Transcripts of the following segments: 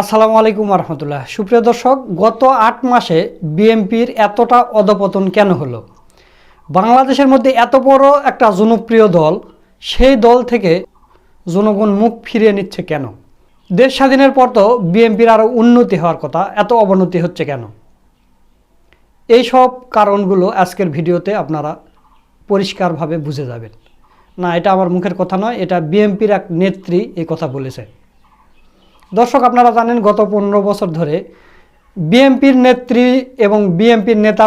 আসসালামু আলাইকুম রহমতুল্লাহ সুপ্রিয় দর্শক, গত আট মাসে বিএনপির এতটা অধপতন কেন হলো? বাংলাদেশের মধ্যে এত বড় একটা জনপ্রিয় দল, সেই দল থেকে জনগণ মুখ ফিরিয়ে নিচ্ছে কেন? দেশ স্বাধীনের পর তো বিএনপির আরও উন্নতি হওয়ার কথা, এত অবনতি হচ্ছে কেন? এই সব কারণগুলো আজকের ভিডিওতে আপনারা পরিষ্কারভাবে বুঝে যাবেন। না, এটা আমার মুখের কথা নয়, এটা বিএনপির এক নেত্রী এই কথা বলেছে। দর্শক, আপনারা জানেন গত পনেরো বছর ধরে বিএনপির নেত্রী এবং বিএনপির নেতা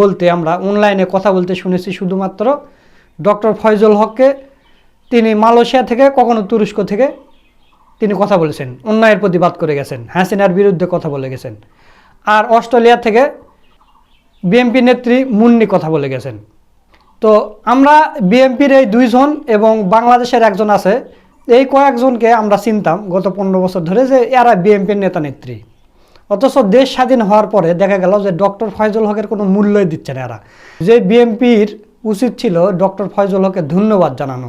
বলতে আমরা অনলাইনে কথা বলতে শুনেছি শুধুমাত্র ডক্টর ফয়জুল হককে। তিনি মালয়েশিয়া থেকে, কখনো তুরস্ক থেকে তিনি কথা বলেছেন, অন্যায়ের প্রতিবাদ করে গেছেন, হাসিনার বিরুদ্ধে কথা বলে গেছেন। আর অস্ট্রেলিয়া থেকে বিএনপি নেত্রী মুন্নি কথা বলে গেছেন। তো আমরা বিএনপির এই দুইজন এবং বাংলাদেশের একজন আছে এই কয়েকজনকে আমরা চিনতাম গত পনেরো বছর ধরে যে এরা বিএনপির নেতা নেত্রী। অথচ দেশ স্বাধীন হওয়ার পরে দেখা গেল যে ডক্টর ফয়জুল হকের কোনো মূল্যই দিচ্ছে না এরা। যে বিএনপির উচিত ছিল ডক্টর ফয়জুল হককে ধন্যবাদ জানানো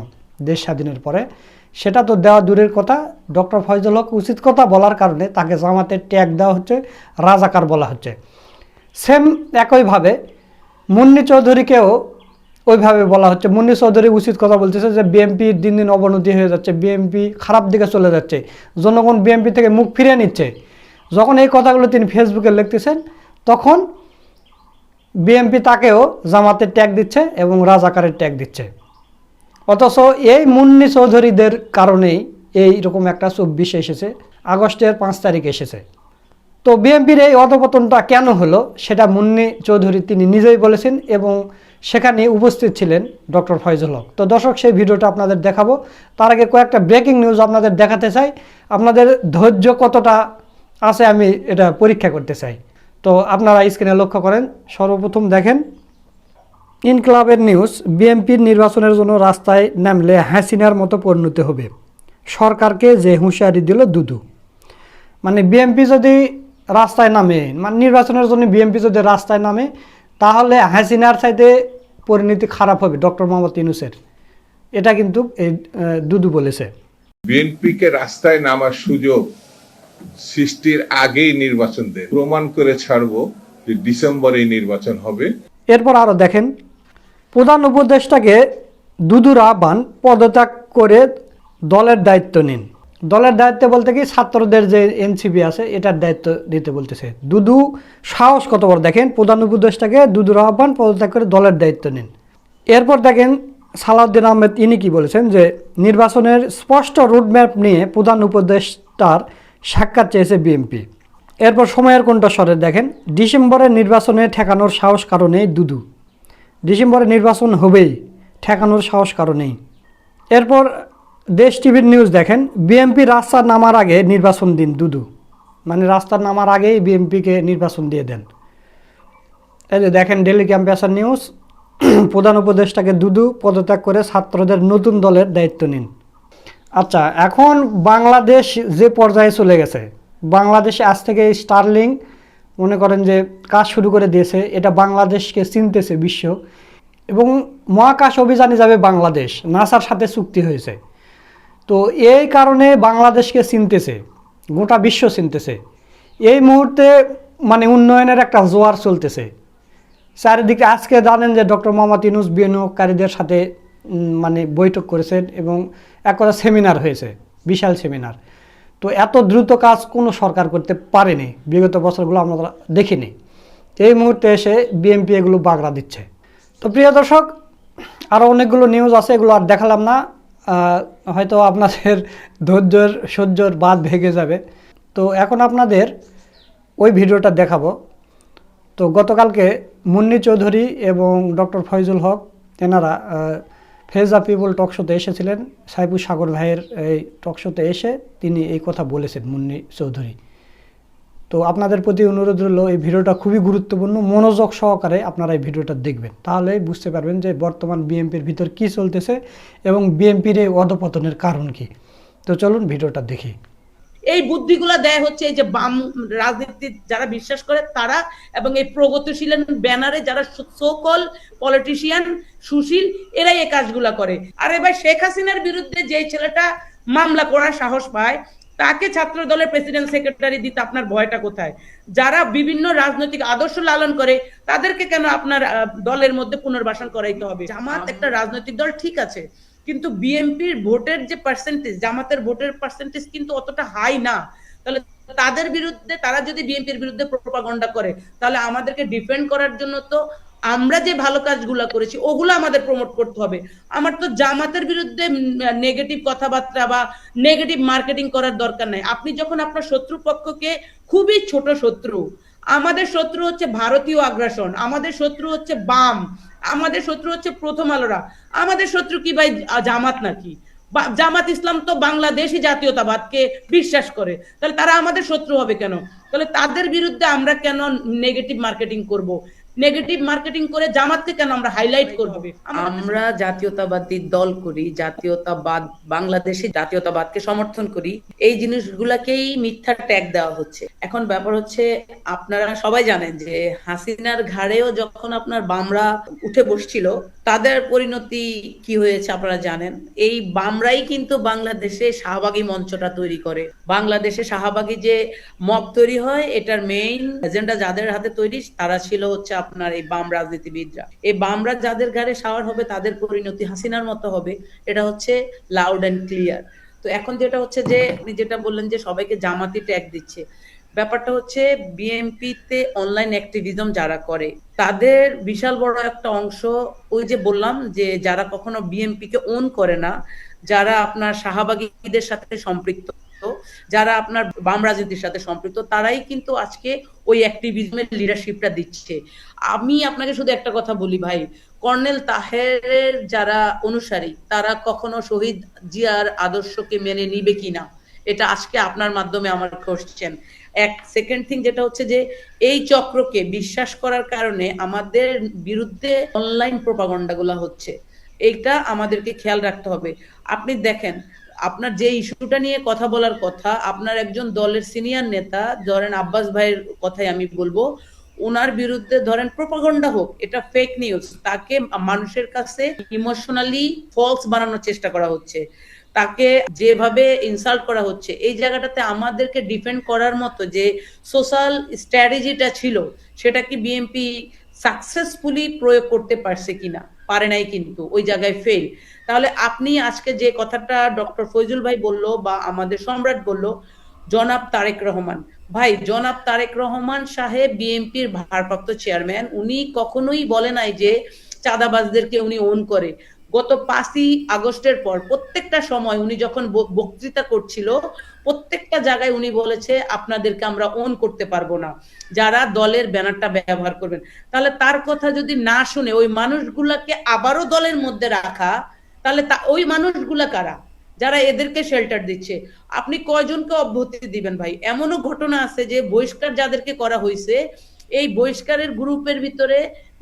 দেশ স্বাধীনের পরে, সেটা তো দেওয়া দূরের কথা। ডক্টর ফয়জুল হক উচিত কথা বলার কারণে তাকে জামাতের ট্যাগ দেওয়া হচ্ছে, রাজাকার বলা হচ্ছে। সেম একইভাবে মুন্নি চৌধুরীকেও ওইভাবে বলা হচ্ছে। মুন্নি চৌধুরী উচিত কথা বলতেছে যে বিএনপি দিন দিন অবনতি হয়ে যাচ্ছে বিএনপি খারাপ দিকে চলে যাচ্ছে। জনগণ বিএনপি থেকে মুখ ফিরিয়ে নিচ্ছে। যখন এই কথাগুলো তিনি ফেসবুকে লিখতেছেন, তখন বিএনপি তাকেও জামাতের ট্যাগ দিচ্ছে এবং রাজাকারের ট্যাগ দিচ্ছে। অথচ এই মুন্নি চৌধুরীদের কারণেই এই রকম একটা চব্বিশ এসেছে, আগস্টের পাঁচ তারিখ এসেছে। তো বিএনপির এই অধপতনটা কেন হলো, সেটা মুন্নি চৌধুরী তিনি নিজেই বলেছেন এবং সেখানে উপস্থিত ছিলেন ডক্টর ফয়জুল হক। তো দর্শক, সেই ভিডিওটা আপনাদের দেখাবো। তার আগে কয়েকটা ব্রেকিং নিউজ আপনাদের দেখাতে চাই। আপনাদের ধৈর্য কতটা আছে আমি এটা পরীক্ষা করতে চাই। তো আপনারা স্ক্রিনে লক্ষ্য করেন, সর্বপ্রথম দেখেন, ইনক্লাবের নিউজ বিএনপির নির্বাচনের জন্য রাস্তায় নামলে হাসিনার মতো পরিণতি হবে। সরকারকে যে হুঁশিয়ারি দিল দুদু। মানে বিএনপি যদি রাস্তায় নামে মানে নির্বাচনের জন্য বিএনপি যদি রাস্তায় নামে, তাহলে হাসিনার সাইডে পরিণতি খারাপ হবে ডক্টর মোহাম্মদ ইউনুসের। এটা কিন্তু এই দুদু বলেছে। বিএনপিকে রাস্তায় নামার সুযোগ সৃষ্টির আগেই নির্বাচন দেয়। প্রমাণ করে ছাড়বো যে ডিসেম্বরে নির্বাচন হবে। এরপর আরও দেখেন প্রধান উপদেষ্টাকে দুদুর আহ্বান পদত্যাগ করে দলের দায়িত্ব নিন। দলের দায়িত্ব বলতে কি ছাত্রদের যে এনসিবি আছে, এটার দায়িত্ব দিতে বলতেছে। দুদু সাহস কত বড়? দেখেন, প্রধান উপদেষ্টাকে দুদুর আহ্বান পদত্যাগ করে দলের দায়িত্ব নিন। এরপর দেখেন সালাউদ্দিন আহমেদ, ইনি কি বলেছেন যে, নির্বাচনের স্পষ্ট রোডম্যাপ নিয়ে প্রধান উপদেষ্টার সাক্ষাৎ চেয়েছে বিএনপি। এরপর সময়ের কণ্ঠস্বরে দেখেন, ডিসেম্বরের নির্বাচনে ঠেকানোর সাহস কারণেই দুদু। ডিসেম্বরে নির্বাচন হবেই, ঠেকানোর সাহস কারণেই এরপর দেশ টিভির নিউজ দেখেন বিএনপি রাস্তার নামার আগে নির্বাচন দিন দুদু। মানে রাস্তার নামার আগেই বিএনপিকে নির্বাচন দিয়ে দেন। এই যে দেখেন ডেলি ক্যাম্পাসার নিউজ প্রধান উপদেষ্টাকে দুদু পদত্যাগ করে ছাত্রদের নতুন দলের দায়িত্ব নিন। আচ্ছা এখন বাংলাদেশ যে পর্যায়ে চলে গেছে, বাংলাদেশে আজ থেকে স্টারলিং মনে করেন যে কাজ শুরু করে দিয়েছে, এটা বাংলাদেশকে চিনতেছে বিশ্ব, এবং মহাকাশ অভিযানে যাবে বাংলাদেশ, নাসার সাথে চুক্তি হয়েছে। তো এই কারণে বাংলাদেশকে চিনতেছে, গোটা বিশ্ব চিনতেছে। এই মুহূর্তে মানে উন্নয়নের একটা জোয়ার চলতেছে। চারিদিকে আজকে জানেন যে ডক্টর মোহাম্মদ ইউনুস বিনিয়োগকারীদের সাথে মানে বৈঠক করেছেন এবং এক কথা সেমিনার হয়েছে, বিশাল সেমিনার। তো এত দ্রুত কাজ কোনো সরকার করতে পারেনি, বিগত বছরগুলো আমরা দেখিনি। এই মুহূর্তে এসে বিএমপি এগুলো বাগড়া দিচ্ছে। তো প্রিয় দর্শক আরও অনেকগুলো নিউজ আছে, এগুলো আর দেখালাম না। হয়তো আপনাদের ধৈর্যর, সহ্যর বাদ ভেঙে যাবে। তো এখন আপনাদের ওই ভিডিওটা দেখাবো। তো গতকালকে মুন্নি চৌধুরী এবং ডক্টর ফয়জুল হক এনারা আ পিপল টক শোতে এসেছিলেন। সাইবু সাগর ভাইয়ের এই টক শোতে এসে তিনি এই কথা বলেছেন মুন্নি চৌধুরী। তো আপনাদের প্রতি অনুরোধ রইল, এই ভিডিওটা খুবই গুরুত্বপূর্ণ। মনোযোগ সহকারে আপনারা এই ভিডিওটা দেখবেন। তাহলে বুঝতে পারবেন যে বর্তমান বিএমপির ভিতর কী চলতেছে এবং বিএমপির এই অধপতনের কারণ কি। তো চলুন ভিডিওটা দেখি। এই বুদ্ধিগুলো দেয় হচ্ছে এই যে বাম রাজনীতি যারা বিশ্বাস করে, তারা এবং এই প্রগতিশীল ব্যানারে যারা সোকল পলিটিশিয়ান সুশীল, এরাই এই কাজগুলা করে। আর এবার শেখ হাসিনার বিরুদ্ধে যে ছেলেটা মামলা করার সাহস পায় তাকে ছাত্র দলের প্রেসিডেন্ট সেক্রেটারি দিতে আপনার ভয়টা কোথায়? যারা বিভিন্ন রাজনৈতিক আদর্শ লালন করে তাদেরকে কেন আপনার দলের মধ্যে পুনর্বাসন করাইতে হবে? জামাত একটা রাজনৈতিক দল ঠিক আছে কিন্তু বিএনপির ভোটের যে পার্সেন্টেজ জামাতের ভোটের পার্সেন্টেজ কিন্তু অতটা হাই না। তাহলে তাদের বিরুদ্ধে তারা যদি বিএনপির বিরুদ্ধে প্রপাগন্ডা করে তাহলে আমাদেরকে ডিফেন্ড করার জন্য তো আমরা যে ভালো কাজগুলো করেছি, ওগুলো আমাদের প্রমোট করতে হবে। আমার তো জামাতের বিরুদ্ধে নেগেটিভ কথাবার্তা বা নেগেটিভ মার্কেটিং করার দরকার নাই। আপনি যখন আপনার শত্রু পক্ষকে, খুবই ছোট শত্রু, আমাদের শত্রু হচ্ছে ভারতীয় আগ্রাসন, আমাদের শত্রু হচ্ছে বাম, আমাদের শত্রু হচ্ছে প্রথম আলোরা, আমাদের শত্রু কি ভাই জামাত নাকি? জামাত ইসলাম তো বাংলাদেশি জাতীয়তাবাদকে বিশ্বাস করে, তাহলে তারা আমাদের শত্রু হবে কেন? তাহলে তাদের বিরুদ্ধে আমরা কেন নেগেটিভ মার্কেটিং করব? নেগেটিভ মার্কেটিং করে জামাতকে কেন আমরা হাইলাইট করব? আমরা জাতীয়তাবাদী দল করি জাতীয়তাবাদ বাংলাদেশি জাতীয়তাবাদকে সমর্থন করি। এই জিনিসগুলাকেই মিথ্যা ট্যাগ দেওয়া হচ্ছে। এখন ব্যাপার হচ্ছে আপনারা সবাই জানেন যে হাসিনার ঘাড়েও যখন আপনার বামরা উঠে বসছিল তাদের পরিণতি কি হয়েছে আপনারা জানেন? এই বামরাই কিন্তু বাংলাদেশে শাহবাগী মঞ্চটা তৈরি করে। বাংলাদেশে শাহবাগী যে মব তৈরি হয়, এটার মেইন এজেন্ডা যাদের হাতে তৈরি, তারা ছিল হচ্ছে আপনার এই বাম রাজনীতিবিদরা। এই বামরা যাদের ঘাড়ে সাওয়ার হবে, তাদের পরিণতি হাসিনার মতো হবে, এটা হচ্ছে লাউড অ্যান্ড ক্লিয়ার তো এখন যেটা হচ্ছে যে, আপনি যেটা বললেন যে সবাইকে জামাতি ট্যাগ দিচ্ছে ব্যাপারটা হচ্ছে বিএনপিতে অনলাইন অ্যাক্টিভিজম যারা করে, তাদের বিশাল বড় একটা অংশ ওই যে বললাম যে যারা কখনো বিএনপি কে ওন করে না, যারা আপনার শাহবাগীদের সাথে সম্পৃক্ত, যারা আপনার বাম রাজনীতির সাথে সম্পৃক্ত, তারাই কিন্তু আজকে ওই অ্যাক্টিভিজমের লিডারশিপটা দিচ্ছে। আমি আপনাকে শুধু একটা কথা বলি ভাই, কর্নেল তাহেরের যারা অনুসারী, তারা কখনো শহীদ জিয়ার আদর্শকে মেনে নিবে কিনা, এটা আজকে আপনার মাধ্যমে আমার কোশ্চেন এক সেকেন্ড থিং যেটা হচ্ছে যে, এই চক্রকে বিশ্বাস করার কারণে আমাদের বিরুদ্ধে অনলাইন প্রপাগন্ডা গুলা হচ্ছে। এইটা আমাদেরকে খেয়াল রাখতে হবে। আপনি দেখেন, আপনার যে ইস্যুটা নিয়ে কথা বলার কথা, আপনার একজন দলের সিনিয়র নেতা, ধরেন আব্বাস ভাইয়ের কথাই আমি বলব ওনার বিরুদ্ধে ধরেন প্রপাগন্ডা হোক, এটা ফেক নিউজ তাকে মানুষের কাছে ইমোশনালি ফলস বানানোর চেষ্টা করা হচ্ছে। তাকে যেভাবে ইনসাল্ট করা হচ্ছে, এই জায়গাটাতে আমাদেরকে ডিফেন্ড করার মতো যে সোশ্যাল স্ট্র্যাটেজিটা ছিল, সেটা কি বিএনপি সাকসেসফুলি প্রয়োগ করতে পারছে কিনা? পারে নাই কিন্তু, ওই জায়গায় ফেল তাহলে আপনি আজকে যে কথাটা ডক্টর ফৈজুল ভাই বলল বা আমাদের সম্রাট বলল, জনাব তারেক রহমান। ভাই, জনাব তারেক রহমান সাহেব বিএনপির ভারপ্রাপ্ত চেয়ারম্যান উনি কখনোই বলে নাই যে চাঁদাবাজদেরকে উনি ওন করে। গত পাঁচই আগস্টের পর প্রত্যেকটা সময় উনি যখন বক্তৃতা করছিল, প্রত্যেকটা জায়গায় উনি বলেছে, আপনাদেরকে আমরা ওন করতে পারব না। যারা দলের ব্যানারটা ব্যবহার করবেন। তাহলে তার কথা যদি না শুনে ওই মানুষগুলাকে আবারও দলের মধ্যে রাখা, তাহলে তা, ওই মানুষগুলা কারা? যারা এদেরকে শেল্টার দিচ্ছে। আপনি কয়জনকে অব্যাহতি দিবেন ভাই? এমনও ঘটনা আছে যে বহিষ্কার যাদেরকে করা হয়েছে, এই বহিষ্কারের গ্রুপের ভিতরে,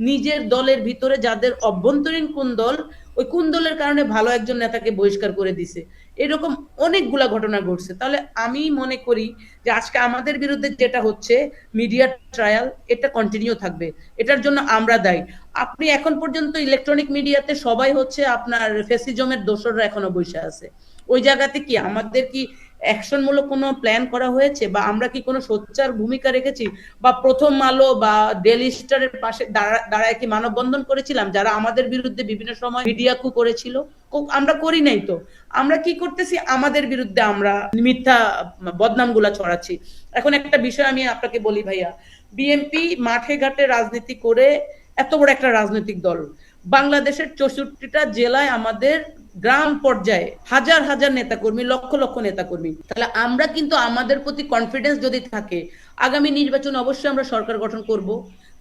নিজের দলের ভিতরে যাদের অভ্যন্তরীণ কোন দল ওই কোন দলের কারণে ভালো একজন নেতাকে বহিষ্কার করে দিছে। এরকম অনেকগুলা ঘটনা ঘটছে। তাহলে আমি মনে করি যে আজকে আমাদের বিরুদ্ধে যেটা হচ্ছে মিডিয়া ট্রায়াল এটা কন্টিনিউ থাকবে। এটার জন্য আমরা দায়ী। আপনি এখন পর্যন্ত ইলেকট্রনিক মিডিয়াতে সবাই হচ্ছে আপনার ফেসিজমের দোসররা এখনও বসে আছে। ওই জায়গাতে কি আমাদের কি অ্যাকশনমূলক কোনো প্ল্যান করা হয়েছে? বা আমরা কি কোনো সোচ্চার ভূমিকা রেখেছি? বা প্রথম আলো বা ডেলি স্টারের পাশে দাঁড়া- দাঁড়ায় কি মানববন্ধন করেছিলাম? যারা আমাদের বিরুদ্ধে বিভিন্ন সময় মিডিয়া কু করেছিল আমরা করি নাই তো। আমরা কি করতেছি? আমাদের বিরুদ্ধে আমরা মিথ্যা বদনামগুলা ছড়াচ্ছি। এখন একটা বিষয় আমি আপনাকে বলি ভাইয়া। বিএনপি মাঠে ঘাটে রাজনীতি করে এত বড় একটা রাজনৈতিক দল। বাংলাদেশের চৌষট্টিটা জেলায় আমাদের গ্রাম পর্যায়ে হাজার হাজার নেতাকর্মী, লক্ষ লক্ষ নেতাকর্মী। তাহলে আমরা কিন্তু আমাদের প্রতি কনফিডেন্স যদি থাকে, আগামী নির্বাচন অবশ্যই আমরা সরকার গঠন করব।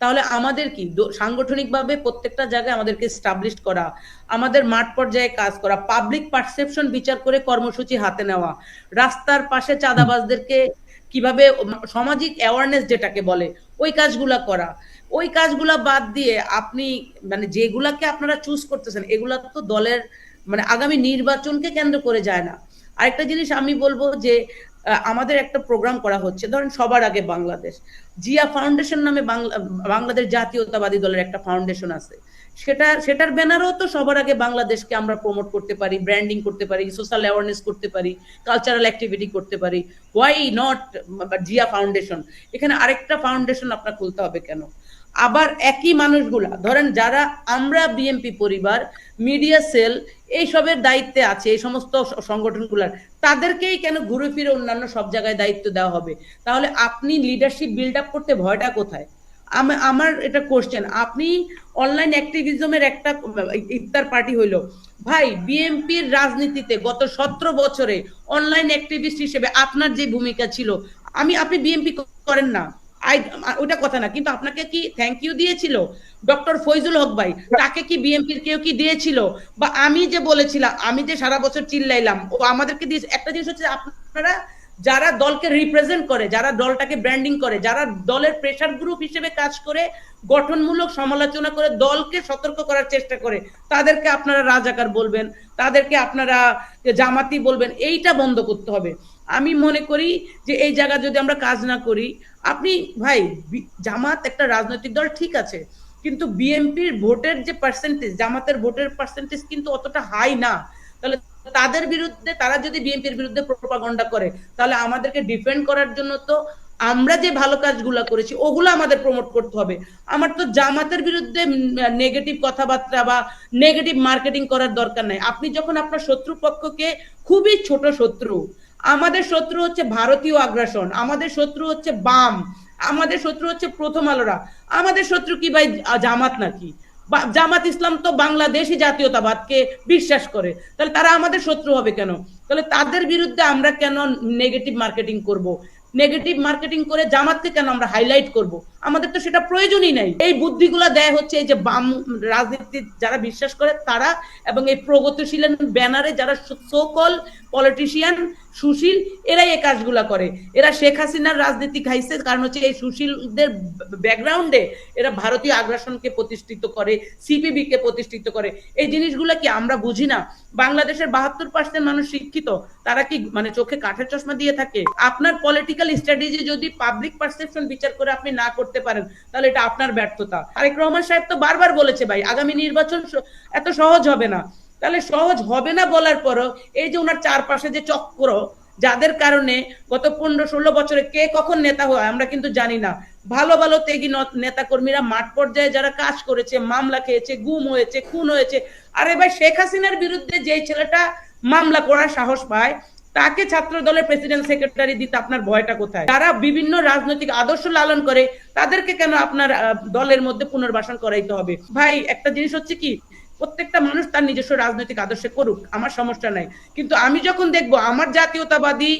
তাহলে আমাদের কি? সাংগঠনিকভাবে প্রত্যেকটা জায়গায় আমাদেরকে স্টাবলিশ করা, আমাদের মাঠ পর্যায়ে কাজ করা পাবলিক পারসেপশন বিচার করে কর্মসূচি হাতে নেওয়া, রাস্তার পাশে চাঁদাবাজদেরকে কীভাবে সামাজিক অ্যাওয়ারনেস যেটাকে বলে, ওই কাজগুলা করা। ওই কাজগুলা বাদ দিয়ে আপনি মানে যেগুলাকে আপনারা চুজ করতেছেন, এগুলা তো দলের মানে আগামী নির্বাচনকে কেন্দ্র করে যায় না। আরেকটা জিনিস আমি বলব যে আমাদের একটা প্রোগ্রাম করা হচ্ছে, ধরেন সবার আগে বাংলাদেশ। জিয়া ফাউন্ডেশন নামে বাংলা, বাংলাদেশ জাতীয়তাবাদী দলের একটা ফাউন্ডেশন আছে। সেটা, সেটার ব্যানারও তো সবার আগে বাংলাদেশকে আমরা প্রমোট করতে পারি ব্র্যান্ডিং করতে পারি সোশ্যাল অ্যাওয়ারনেস করতে পারি কালচারাল অ্যাক্টিভিটি করতে পারি। হোয়াই নট জিয়া ফাউন্ডেশন এখানে আরেকটা ফাউন্ডেশন আপনার খুলতে হবে কেন? আবার একই মানুষগুলা, ধরেন যারা আমরা বিএমপি পরিবার মিডিয়া সেল এইসবের দায়িত্বে আছে, এই সমস্ত সংগঠনগুলার, তাদেরকেই কেন ঘুরে ফিরে অন্যান্য সব জায়গায় দায়িত্ব দেওয়া হবে? তাহলে আপনি লিডারশিপ বিল্ড আপ করতে ভয়টা কোথায়? আম- আমার এটা কোশ্চেন আপনি অনলাইন অ্যাক্টিভিজমের একটা ইফতার পার্টি হইল। ভাই বিএনপির রাজনীতিতে গত সতেরো বছরে অনলাইন অ্যাক্টিভিস্ট হিসেবে আপনার যে ভূমিকা ছিল, আমি, আপনি বিএনপি করেন না। আই ওটা কথা না, কিন্তু আপনাকে কি থ্যাংক ইউ দিয়েছিল? ডক্টর ফৈজুল হক ভাই, তাকে কি বিএনপির কেউ কি দিয়েছিল? বা আমি যে বলেছিলাম, আমি যে সারা বছর চিল্লাইলাম, ও আমাদেরকে দিয়ে একটা জিনিস হচ্ছে আপনারা যারা দলকে রিপ্রেজেন্ট করে, যারা দলটাকে ব্র্যান্ডিং করে, যারা দলের প্রেশার গ্রুপ হিসেবে কাজ করে, গঠনমূলক সমালোচনা করে, দলকে সতর্ক করার চেষ্টা করে, তাদেরকে আপনারা রাজাকার বলবেন, তাদেরকে আপনারা জামাতি বলবেন, এইটা বন্ধ করতে হবে। আমি মনে করি যে এই জায়গা যদি আমরা কাজ না করি আপনি ভাই জামাত একটা রাজনৈতিক দল ঠিক আছে, কিন্তু বিএনপির ভোটের যে পার্সেন্টেজ জামাতের ভোটের পার্সেন্টেজ কিন্তু অতটা হাই না। তাহলে তাদের বিরুদ্ধে, তারা যদি বিএনপির বিরুদ্ধে প্রোপাগন্ডা করে, তাহলে আমাদেরকে ডিফেন্ড করার জন্য তো আমরা যে ভালো কাজগুলো করেছি, ওগুলো আমাদের প্রমোট করতে হবে। আমার তো জামাতের বিরুদ্ধে নেগেটিভ কথাবার্তা বা নেগেটিভ মার্কেটিং করার দরকার নাই। আপনি যখন আপনার শত্রুপক্ষকে, খুবই ছোট শত্রু আমাদের শত্রু হচ্ছে ভারতীয় আগ্রাসন, আমাদের শত্রু হচ্ছে বাম, আমাদের শত্রু হচ্ছে প্রথম আলোরা। আমাদের শত্রু কি ভাই? জামাত নাকি? জামাত ইসলাম তো বাংলাদেশি জাতীয়তাবাদকে বিশ্বাস করে। তাহলে তারা আমাদের শত্রু হবে কেন? তাহলে তাদের বিরুদ্ধে আমরা কেন নেগেটিভ মার্কেটিং করব? নেগেটিভ মার্কেটিং করে জামাতকে কেন আমরা হাইলাইট করব? আমাদের তো সেটা প্রয়োজনই নাই। এই বুদ্ধিগুলো দেয় হচ্ছে এই যে বাম রাজনীতি যারা বিশ্বাস করে তারা এবং এই প্রগতিশীল ব্যানারে যারা সকল পলিটিশিয়ান সুশীল, এরাই এই কাজগুলা করে। এরা শেখ হাসিনার রাজনীতি খাইছে, কারণ হচ্ছে এই সুশীলদের ব্যাকগ্রাউন্ডে এরা ভারতীয় আগ্রাসনকে প্রতিষ্ঠিত করে সিপিবি কে প্রতিষ্ঠিত করে। এই জিনিসগুলো কি আমরা বুঝি না? বাংলাদেশের বাহাত্তর পার্সেন্ট মানুষ শিক্ষিত, তারা কি মানে চোখে কাঠের চশমা দিয়ে থাকে? আপনার পলিটিক্যাল স্ট্র্যাটেজি যদি পাবলিক পারসেপশন বিচার করে আপনি না করতে পারেন, তাহলে এটা আপনার ব্যর্থতা। আরেক রহমান সাহেব তো বারবার বলেছে ভাই, আগামী নির্বাচন এত সহজ হবে না। তাহলে সহজ হবে না বলার পরও এই যে ওনার চারপাশে যে চক্র, যাদের কারণে গত পনেরো ষোলো বছরে কে কখন নেতা হয় আমরা কিন্তু জানি না। ভালো ভালো তেগি নেতা কর্মীরা মাঠ পর্যায়ে যারা কাজ করেছে, মামলা খেয়েছে, গুম হয়েছে, খুন হয়েছে, আরে ভাই শেখ হাসিনার বিরুদ্ধে যে ছেলেটা মামলা করার সাহস পায় তাকে ছাত্র দলের প্রেসিডেন্ট সেক্রেটারি দিতে আপনার ভয়টা কোথায়? তারা বিভিন্ন রাজনৈতিক আদর্শ লালন করে, তাদেরকে কেন আপনার দলের মধ্যে পুনর্বাসন করাইতে হবে? ভাই, একটা জিনিস হচ্ছে কি, প্রত্যেকটা মানুষ তার নিজস্ব রাজনৈতিক আদর্শে করুক, আমার সমস্যা নাই। কিন্তু আমি যখন দেখব, আমার জাতীয়তাবাদী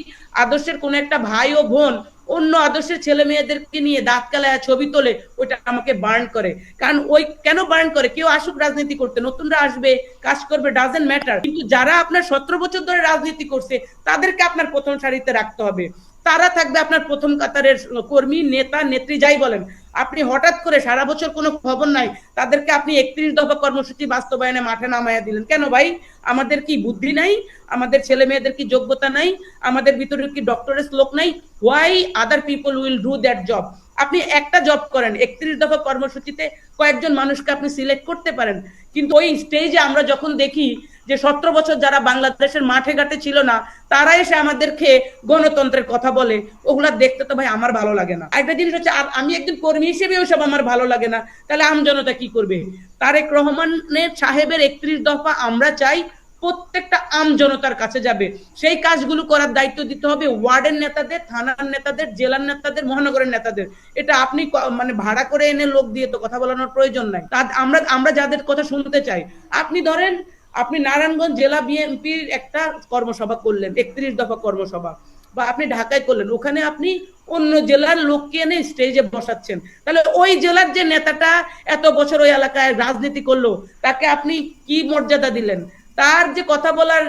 আদর্শের কোন একটা ভাই ও বোন অন্য আদর্শের ছেলে মেয়েদেরকে নিয়ে দাঁত কালায় ছবি তোলে, ওইটা আমাকে বার্ন করে। কারণ ওই কেন বার্ন করে? কেউ আসুক রাজনীতি করতে, নতুনরা আসবে, কাজ করবে ডাজেন্ট ম্যাটার কিন্তু যারা আপনার সতেরো বছর ধরে রাজনীতি করছে, তাদেরকে আপনার প্রথম সারিতে রাখতে হবে। তারা থাকবে আপনার প্রথম কাতারের কর্মী, নেতা, নেত্রী, যাই বলেন। আপনি হঠাৎ করে সারা বছর কোনো খবর নাই, তাদেরকে আপনি একত্রিশ দফা কর্মসূচি বাস্তবায়নে মাঠে নামায়া দিলেন। কেন ভাই? আমাদের কি বুদ্ধি নাই? আমাদের ছেলে মেয়েদের কি যোগ্যতা নাই? আমাদের ভিতরে কি ডক্টরের শ্লোক নাই? Why other people will do that job আপনি একটা জব করেন, একত্রিশ দফা কর্মসূচিতে কয়েকজন মানুষকে আপনি সিলেক্ট করতে পারেন। কিন্তু ওই স্টেজে আমরা যখন দেখি যে সতেরো বছর যারা বাংলাদেশের মাঠে ঘাটে ছিল না, তারা এসে আমাদেরকে গণতন্ত্রের কথা বলে। ওগুলা দেখতে তো ভাই আমার ভালো লাগে না। একটা জিনিস হচ্ছে, আর আমি একজন কর্মী হিসেবে ওসব আমার ভালো লাগে না। তাহলে আম জনতা কি করবে? তারেক রহমানের সাহেবের একত্রিশ দফা আমরা চাই, প্রত্যেকটা আম জনতার কাছে যাবে। সেই কাজগুলো করার দায়িত্ব দিতে হবে ওয়ার্ডের নেতাদের, থানার নেতাদের, জেলার নেতাদের, মহানগরের নেতাদের। এটা আপনি মানে ভাড়া করে এনে লোক দিয়ে তো কথা বলানোর প্রয়োজন নাই। আমরা আমরা যাদের কথা শুনতে চাই। আপনি ধরেন আপনি নারায়ণগঞ্জ জেলা বিএনপির একটা কর্মসভা করলেন, একত্রিশ দফা কর্মসভা, বা আপনি ঢাকায় করলেন, ওখানে আপনি অন্য জেলার লোককে এনে স্টেজে বসাচ্ছেন। তাহলে ওই জেলার যে নেতাটা এত বছর ওই এলাকায় রাজনীতি করল, তাকে আপনি কি মর্যাদা দিলেন? তার যে কথা বলার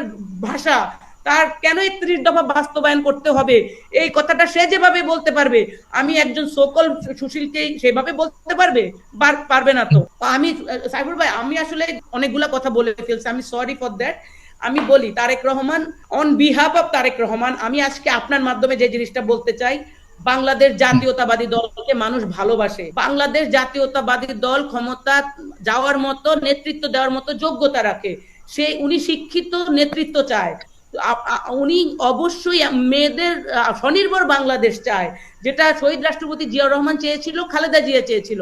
ভাষা তার কেন একত্রিশ দফা বাস্তবায়ন করতে হবে? এই কথাটা সে যেভাবে বলতে পারবে, আমি একজন সকল সুশীলকে সেভাবে বলতে পারবে? পারবে না তো। আমি, সাইফুল ভাই, আমি আসলে অনেকগুলা কথা বলে ফেলছি, আমি সরি ফর দ্যাট আমি বলি, Tarek Rahman on behalf of Tarek Rahman, আমি আজকে আপনার মাধ্যমে যে জিনিসটা বলতে চাই, বাংলাদেশ জাতীয়তাবাদী দলকে মানুষ ভালোবাসে। বাংলাদেশ জাতীয়তাবাদী দল ক্ষমতা যাওয়ার মতো, নেতৃত্ব দেওয়ার মতো যোগ্যতা রাখে। সে, উনি শিক্ষিত নেতৃত্ব চায়। উনি অবশ্যই মেয়েদের স্বনির্ভর বাংলাদেশ চায়, যেটা শহীদ রাষ্ট্রপতি জিয়াউর রহমান চেয়েছিল, খালেদা জিয়া চেয়েছিল।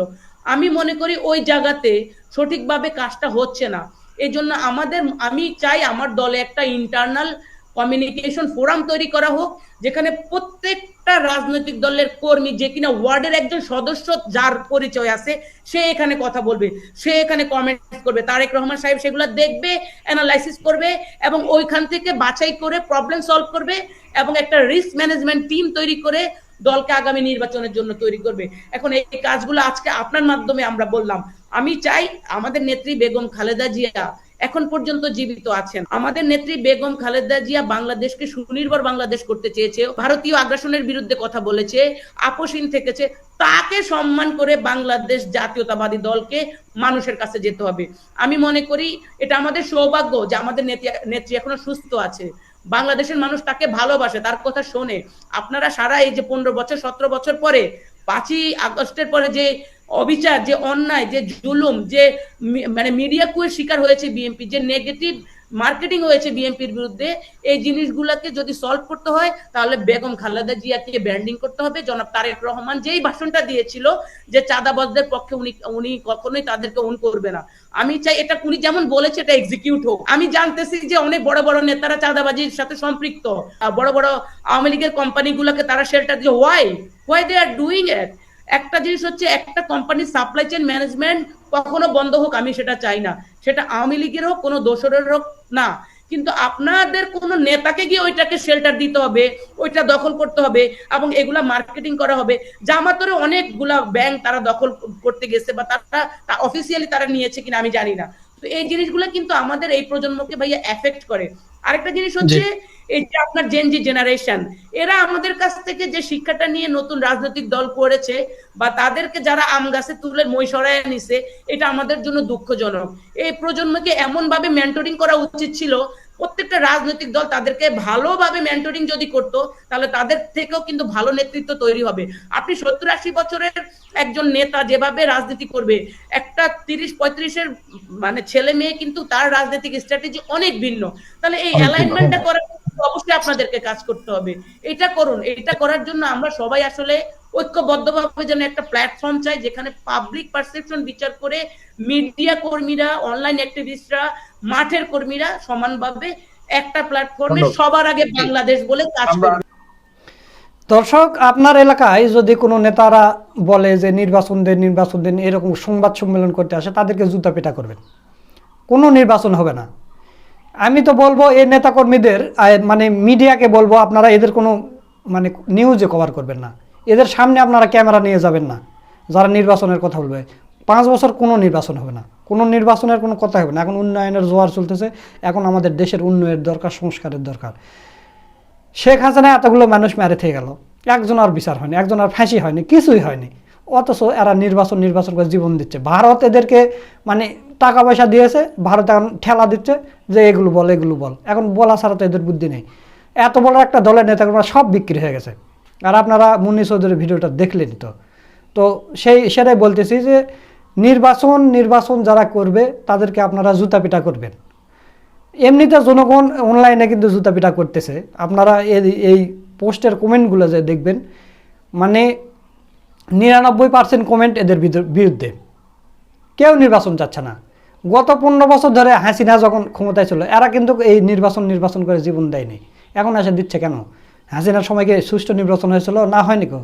আমি মনে করি ওই জায়গাতে সঠিকভাবে কাজটা হচ্ছে না। এই জন্য আমাদের, আমি চাই আমার দলে একটা ইন্টারনাল কমিউনিকেশন ফোরাম তৈরি করা হোক, যেখানে প্রত্যেকটা রাজনৈতিক দলের কর্মী, যে কিনা ওয়ার্ডের একজন সদস্য যার পরিচয় আছে, সে এখানে কথা বলবে, সে এখানে কমেন্ট করবে, তারেক রহমান সাহেব সেগুলো দেখবে অ্যানালাইসিস করবে, এবং ওইখান থেকে বাছাই করে প্রবলেম সলভ করবে, এবং একটা রিস্ক ম্যানেজমেন্ট টিম তৈরি করে দলকে আগামী নির্বাচনের জন্য তৈরি করবে। এখন এই কাজগুলো আজকে আপনার মাধ্যমে আমরা বললাম। আমি চাই আমাদের নেত্রী বেগম খালেদা জিয়া এখন পর্যন্ত জীবিত আছেন। আমাদের নেত্রী বেগম খালেদা জিয়া বাংলাদেশকে সুনির্ভর বাংলাদেশ করতে চেয়েছে, ভারতীয় আগ্রাসনের বিরুদ্ধে কথা বলেছে, আপোষহীন থেকেছে। তাকে সম্মান করে বাংলাদেশ জাতীয়তাবাদী দলকে মানুষের কাছে যেতে হবে। আমি মনে করি এটা আমাদের সৌভাগ্য যে আমাদের নেত্রী এখনও সুস্থ আছে। বাংলাদেশের মানুষ তাকে ভালোবাসে, তার কথা শোনে। আপনারা সারা এই যে পনেরো বছর, সতেরো বছর পরে পাঁচই আগস্টের পরে যে অবিচার, যে অন্যায়, যে জুলুম, যে মানে মিডিয়া কুয়ের শিকার হয়েছে বিএনপি যে নেগেটিভ মার্কেটিং হয়েছে বিএনপির বিরুদ্ধে, এই জিনিসগুলোকে যদি সলভ করতে হয়, তাহলে বেগম খালেদা জিয়াকে ব্যান্ডিং করতে হবে। জনাব তারেক রহমান যেই ভাষণটা দিয়েছিল যে চাঁদাবাজদের পক্ষে উনি উনি কখনোই তাদেরকে উন করবে না। আমি চাই এটা উনি যেমন বলেছে, এটা এক্সিকিউট হোক। আমি জানতেছি যে অনেক বড় বড় নেতারা চাঁদাবাজির সাথে সম্পৃক্ত। বড় বড় আওয়ামী লীগের কোম্পানিগুলোকে তারা শেল্টার দিয়ে why why they are doing it একটা জিনিস হচ্ছে একটা কোম্পানির সাপ্লাই চেন ম্যানেজমেন্ট কখনো বন্ধ হোক, আমি সেটা চাই না। সেটা আওয়ামী লীগের হোক, কোনো দোসরের হোক, না। কিন্তু আপনাদের কোনো নেতাকে গিয়ে ওইটাকে শেল্টার দিতে হবে, ওইটা দখল করতে হবে এবং এগুলা মার্কেটিং করা হবে। জামাতরে অনেকগুলা ব্যাংক তারা দখল করতে গেছে বা তারা অফিসিয়ালি তারা নিয়েছে কিনা আমি জানি না। তো এই জিনিসগুলো কিন্তু আমাদের এই প্রজন্মকে ভাইয়া এফেক্ট করে। আরেকটা জিনিস হচ্ছে এই যে আপনার জেনজি জেনারেশন এরা আমাদের কাছ থেকে যে শিক্ষাটা নিয়ে নতুন রাজনৈতিক দল করেছে বা তাদেরকে যারা আম গাছে তুলে মই সরায় নিছে এটা আমাদের জন্য দুঃখজনক। এই প্রজন্মকে এমন ভাবে মেন্টরিং করা উচিত ছিল প্রত্যেকটা রাজনৈতিক দল তাদেরকে ভালোভাবে মেন্টরিং যদি করতো তাহলে তাদের থেকেও কিন্তু ভালো নেতৃত্ব তৈরি হবে। আপনি সত্তর আশি বছরের একজন নেতা যেভাবে রাজনীতি করবে একটা তিরিশ পঁয়ত্রিশের মানে ছেলে মেয়ে কিন্তু তার রাজনৈতিক স্ট্র্যাটেজি অনেক ভিন্ন। তাহলে এই অ্যালাইনমেন্টটা করার অবশ্যই আপনাদেরকে কাজ করতে হবে। এটা করুন এটা করার জন্য আমরা সবাই আসলে ঐক্যবদ্ধভাবে যেন একটা প্ল্যাটফর্ম চাই যেখানে পাবলিক পারসেপশন বিচার করে মিডিয়া কর্মীরা অনলাইন অ্যাক্টিভিস্টরা মাঠের কর্মীরা সমানভাবে একটা প্ল্যাটফর্মে সবার আগে বাংলাদেশ বলে কাজ করবে। দর্শক আপনার এলাকায় যদি কোনো নেতারা বলে যে নির্বাচন দেন নির্বাচন দেন এরকম সংবাদ সম্মেলন করতে আসে তাদেরকে জুতা পেটা করবেন। কোনো নির্বাচন হবে না। আমি তো বলব এই নেতাকর্মীদের মানে মিডিয়াকে বলব আপনারা এদের কোনো মানে নিউজে কভার করবেন না। এদের সামনে আপনারা ক্যামেরা নিয়ে যাবেন না। যারা নির্বাচনের কথা বলবে। পাঁচ বছর কোনো নির্বাচন হবে না। কোনো নির্বাচনের কোনো কথা হবে না। এখন উন্নয়নের জোয়ার চলতেছে। এখন আমাদের দেশের উন্নয়নের দরকার, সংস্কারের দরকার। শেখ হাসিনা এতগুলো মানুষ মেরে থেকে গেল। একজন আর বিচার হয়নি, একজন আর ফাঁসি হয়নি, কিছুই হয়নি। অথচ এরা নির্বাচন নির্বাচন করে জীবন দিচ্ছে। ভারত এদেরকে মানে টাকা পয়সা দিয়েছে, ভারত এখন ঠেলা দিচ্ছে যে এগুলো বল এগুলো বল। এখন বলা ছাড়া তো এদের বুদ্ধি নেই। এত বড় একটা দলের নেতাকর্মীরা সব বিক্রি হয়ে গেছে। আর আপনারা মুন্নি চৌধুরীর ভিডিওটা দেখলেন তো। তো সেই, সেটাই বলতেছি যে নির্বাচন নির্বাচন যারা করবে, তাদেরকে আপনারা জুতা পিটা করবেন। এমনিতে জনগণ অনলাইনে কিন্তু জুতা পিটা করতেছে। আপনারা এই পোস্টের কমেন্টগুলো যে দেখবেন মানে নিরানব্বই পার্সেন্ট কমেন্ট এদের বিরু- বিরুদ্ধে। কেউ নির্বাচন চাচ্ছে না। গত পনেরো বছর ধরে হাসিনা যখন ক্ষমতায় ছিল, এরা কিন্তু এই নির্বাচন নির্বাচন করে জীবন দেয়নি। এখন এসে দিচ্ছে কেন? হাসিনার সময়কে সুষ্ঠু নির্বাচন হয়েছিল, না হয়নি কো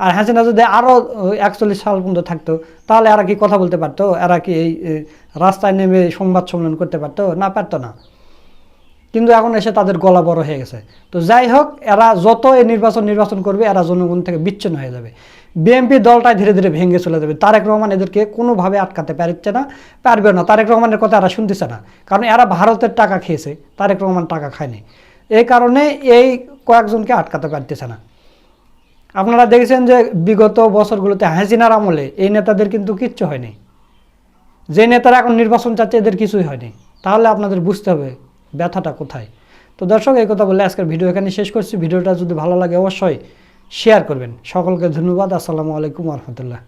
আর হাসিনা যদি আরও একচল্লিশ সাল পর্যন্ত থাকতো, তাহলে এরা কি কথা বলতে পারতো? এরা কি এই রাস্তায় নেমে সংবাদ সম্মেলন করতে পারতো? না পারতো না। কিন্তু এখন এসে তাদের গলা বড় হয়ে গেছে। তো যাই হোক, এরা যত এই নির্বাচন নির্বাচন করবে, এরা জনগণ থেকে বিচ্ছিন্ন হয়ে যাবে। বিএনপি দলটাই ধীরে ধীরে ভেঙে চলে যাবে। তারেক রহমান এদেরকে কোনোভাবে আটকাতে পারছে না, পারবে না। তারেক রহমানের কথা এরা শুনতেছে না। কারণ এরা ভারতের টাকা খেয়েছে, তারেক রহমান টাকা খায়নি। এই কারণে এই কয়েকজনকে আটকাতে পারতেছে না। আপনারা দেখেছেন যে বিগত বছরগুলোতে হাসিনার আমলে এই নেতাদের কিন্তু কিচ্ছু হয়নি। যে নেতারা এখন নির্বাচন চাচ্ছে, এদের কিছুই হয়নি। তাহলে আপনাদের বুঝতে হবে ব্যথাটা কোথায়। তো দর্শক, এই কথা বলে আজকের ভিডিও এখানে শেষ করছি। ভিডিওটা যদি ভালো লাগে, অবশ্যই শেয়ার করবেন। সকলকে ধন্যবাদ। আসসালামু আলাইকুম রহমতুল্লাহ।